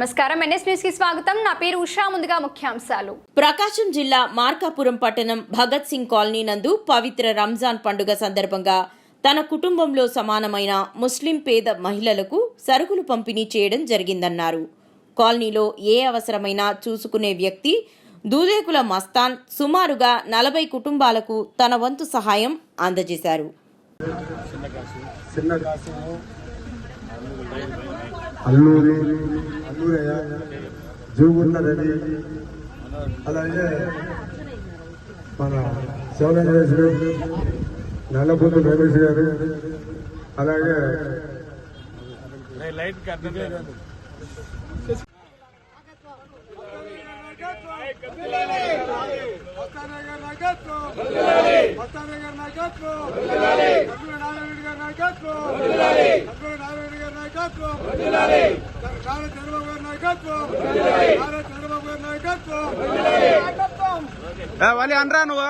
నమస్కారం. ఎన్ఎస్ న్యూస్కి స్వాగతం. నా పేరు ఉషా. ముందుగా ముఖ్యాంశాలు. ప్రకాశం జిల్లా మార్కాపురం పట్టణం భగత్ సింగ్ కాలనీ నందు పవిత్ర రంజాన్ పండుగ సందర్భంగా తన కుటుంబంలో సమానమైన ముస్లిం పేద మహిళలకు సరుకులు పంపిణీ చేయడం జరిగిందన్నారు. కాలనీలో ఏ అవసరమైనా చూసుకునే వ్యక్తి దూదేకుల మస్తాన్ సుమారుగా నలభై కుటుంబాలకు తన వంతు సహాయం అందజేశారు. అల్లూరి అల్లూరయ్య జూగుంట రవి అలాగే మన శివలింగేశ్వరు నల్లబుద్ధు రమేష్ గారు అలాగే మస్తానగర్ నాయకత్వం మస్తానగర్ నాయకత్వం కర్నూలు నారాయణ గారి నాయకత్వం కర్నూలు నారాయణ గారి నాయకత్వం నారా చంద్రబాబు గారి నాయకత్వం నారా చంద్రబాబు గారి నాయకత్వం! నాయకత్వం వాళ్ళు అనరా నువ్వు?